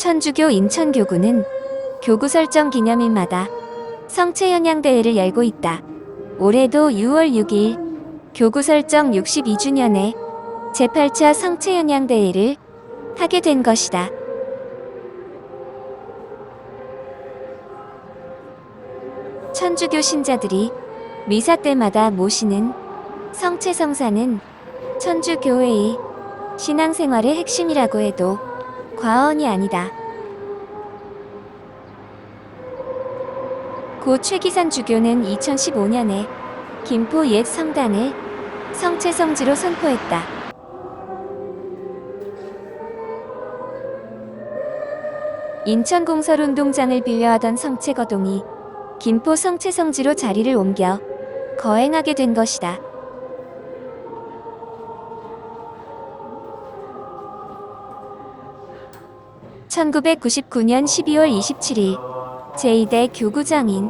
천주교 인천교구는 교구 설정 기념일마다 성체 현양 대회를 열고 있다. 올해도 6월 6일 교구 설정 62주년에 제8차 성체 현양 대회를 하게 된 것이다. 천주교 신자들이 미사 때마다 모시는 성체 성사는 천주교회의 신앙생활의 핵심이라고 해도 과언이 아니다. 고 최기산 주교는 2015년에 김포 옛 성당을 성체 성지로 선포했다. 인천 공설운동장을 빌려하던 성체 거동이 김포 성체 성지로 자리를 옮겨 거행하게 된 것이다. (1999년 12월 27일) 제2대 교구장인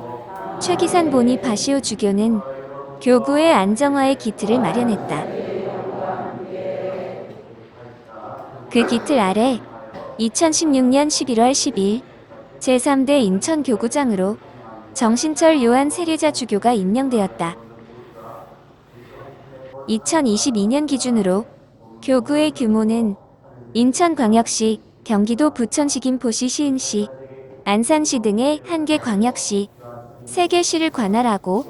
최기산 보니 바시오 주교는 교구의 안정화의 기틀을 마련했다. 그 기틀 아래 2016년 11월 10일 제3대 인천교구장으로 정신철 요한 세례자 주교가 임명되었다. 2022년 기준으로 교구의 규모는 인천광역시, 경기도 부천시, 김포시, 시흥시, 안산시 등의 한 개 광역시, 세개 시를 관할하고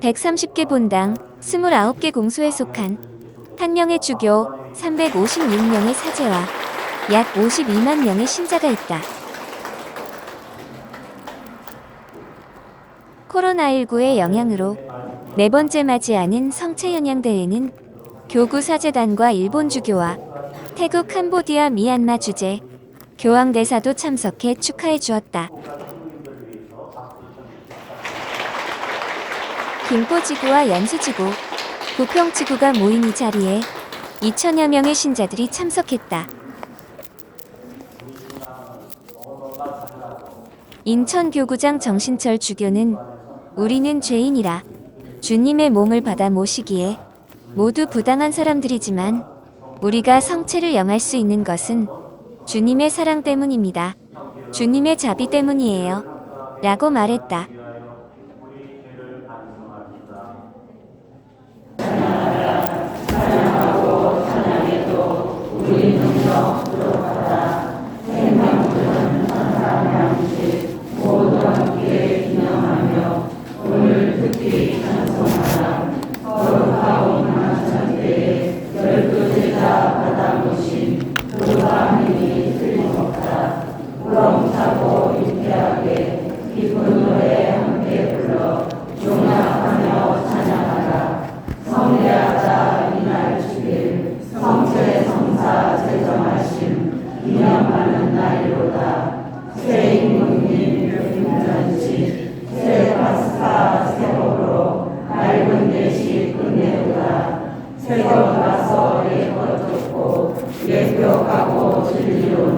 130개 본당, 29개 공소에 속한 한 명의 주교, 356명의 사제와 약 52만 명의 신자가 있다. 코로나19의 영향으로 네 번째 맞이하는 성체연양대회는 교구 사제단과 일본 주교와 태국, 캄보디아, 미얀마 주재, 교황 대사도 참석해 축하해 주었다. 김포지구와 연수지구, 부평지구가 모인 이 자리에 2천여 명의 신자들이 참석했다. 인천교구장 정신철 주교는 우리는 죄인이라 주님의 몸을 받아 모시기에 모두 부당한 사람들이지만 우리가 성체를 영할 수 있는 것은 주님의 사랑 때문입니다. 주님의 자비 때문이에요. 라고 말했다. 겉모습은 쪼개져도 Senhor da sua vida, teu povo, e teu favor te viu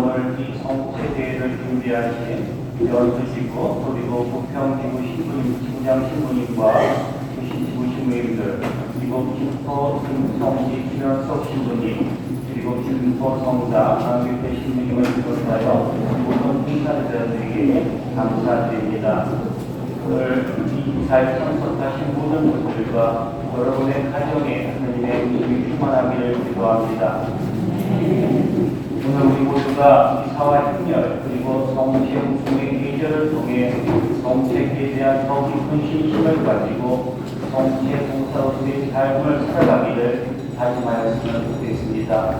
오늘 이 성체대회를 준비하신 연수지구 그리고 부평지구 신부님, 진장 신부님과 주신지구 신부님들 그리고 김포 성지 김현석 신부님 그리고 김포 성자 강규태 신부님을 비롯하여 모든 행사자들에게 감사드립니다. 오늘 이 사회 참석하신 모든 분들과 여러분의 가정에 하나님의 은총이 충만하기를 기도합니다. 오늘 우리 모두가 이사와 협렬 그리고 성체 우승의 계절을 통해 성체에 대한 더 깊은 신심을 가지고 성체 봉사로서의 삶을 살아가기를 다짐하였으면 좋겠습니다.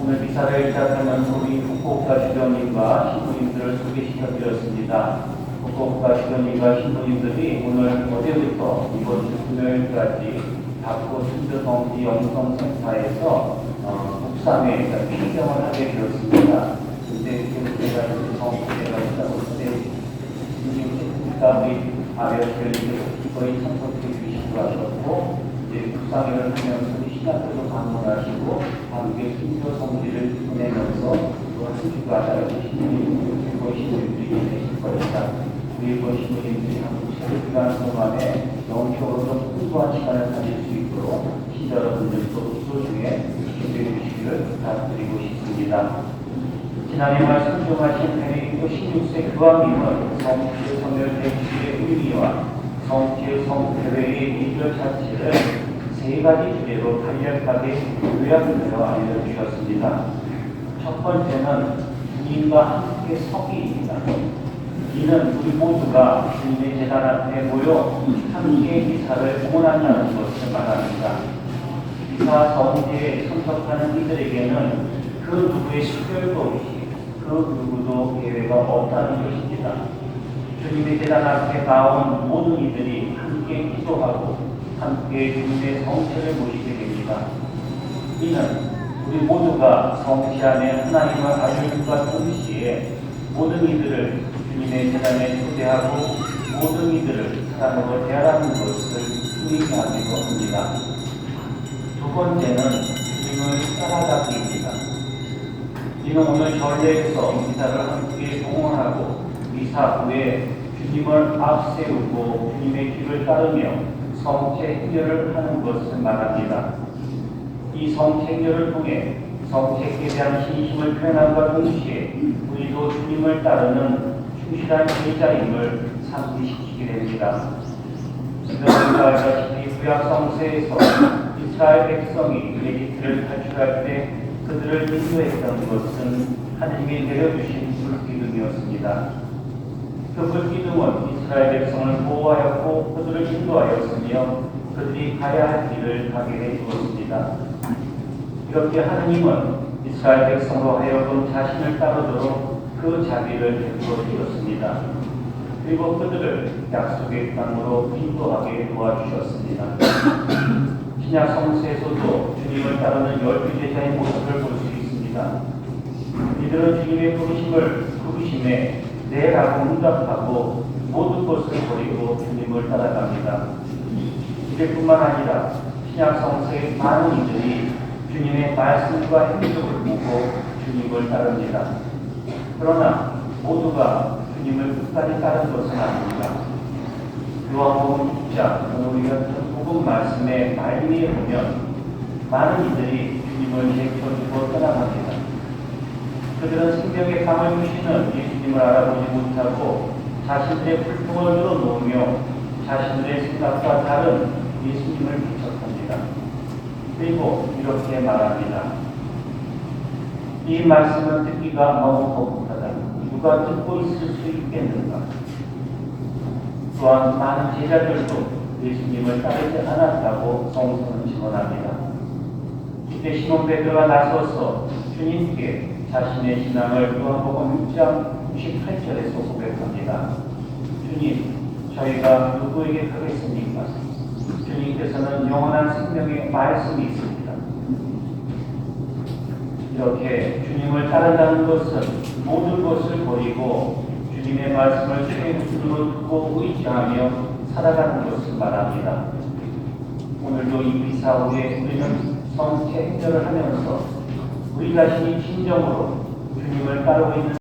오늘 미사를 시작하면서 우리 국곡사 주변님과 신부님들을 소개시켜드렸습니다. 국곡사 주변님과 신부님들이 오늘 어제부터 이번 주 금요일까지 박구 순두성지 영성센터에서 어, 국삼에 피경을 하게 되었습니다. 근데 제가 이제 성대가 있다고 지금 우리 아베어들 거의 참석해 주시고 하셨고 이제 국상회를 하면서 신학교도 방문하시고 함께 순교 성지를 보내면서 또한 주가 하시는 것이들이 계실 것이다. 우리 것이들이 한국 기간 동안에 영적으로 좀 풍부한 시간을 가질 수 있도록 시자 여러분들도 기도 중에 기도해 주시기를 부탁드리고 싶습니다. 지난해 말 성종하신 베네딕토 16세 교황님은 성취의 성별 대주의 의미와 성취의 성대회의 미결 자체를 세 가지 주제로 간략하게 요약되어 알려주셨습니다. 첫 번째는 주님과 함께 서기입니다. 이는 우리 모두가 주님의 재단 앞에 모여 함께 미사를 공헌한다는 것을 말합니다. 미사 성지에 참석하는 이들에게는 그 누구의 식별도 없이 그 누구도 예외가 없다는 것입니다. 주님의 재단 앞에 나온 모든 이들이 함께 기도하고 함께 주님의 성체를 모시게 됩니다. 이는 우리 모두가 성체 안에 하나님을 아들과 동시에 모든 이들을 주님의 재단에 초대하고 모든 이들을 사랑으로 대하라는 것을 의미하기도 합니다. 두 번째는 주님을 따라가기입니다. 이는 오늘 전례에서 미사를 함께 봉헌하고 미사 후에 주님을 앞세우고 주님의 길을 따르며 성체 행렬을 하는 것을 말합니다. 이 성체 행렬을 통해 성체에 대한 신심을 표현함과 동시에 우리도 주님을 따르는 충실한 제자임을 상기시키게 됩니다. 지금 우리가 알다시피 구약 성세에서 이스라엘 백성이 레기트를 탈출할 때 그들을 인도했던 것은 하나님이 내려주신 불기둥이었습니다. 그 불기둥은 이스라엘 백성을 보호하였고 그들을 인도하였으며 그들이 가야 할 길을 가게 해 주었습니다. 이렇게 하느님은 이스라엘 백성으로 하여금 자신을 따르도록 그 자비를 베풀어 주셨습니다. 그리고 그들을 약속의 땅으로 인도하게 도와주셨습니다. 신약 성세에서도 주님을 따르는 열두 제자의 모습을 볼 수 있습니다. 이들은 주님의 부르심을 부르심에 네라고 응답하고 모든 것을 버리고 주님을 따라갑니다. 이들뿐만 아니라 신약 성세의 많은 이들이 주님의 말씀과 행동을 보고 주님을 따릅니다. 그러나 모두가 주님을 끝까지 따른 것은 아닙니다. 요한복음 6장 오늘 우리가 복음 말씀의 말미에 보면 많은 이들이 주님을 제쳐주고 떠나갑니다. 그들은 생명의 감을 주시는 예수님을 알아보지 못하고 자신들의 불평을 늘어놓으며 자신들의 생각과 다른 예수님을 비척합니다. 그리고 이렇게 말합니다. 이 말씀을 듣기가 너무 거북하다. 누가 듣고 있을 수 있겠는가? 또한 많은 제자들도 예수님을 따르지 않았다고 성서는 증언합니다. 이때 시몬 베드로가 나서서 주님께 자신의 신앙을 요한복음 6장 98절에서 고백합니다. 주님, 저희가 누구에게 가겠습니까? 주님께서는 영원한 생명의 말씀이 있습니다. 이렇게 주님을 따른다는 것은 모든 것을 버리고 주님의 말씀을 최우선으로 듣고 의지하며 살아가는 것을 말합니다. 오늘도 이 비사후에 우리는 성체 행렬을 하면서 우리 자신이 진정으로 주님을 따르고 있는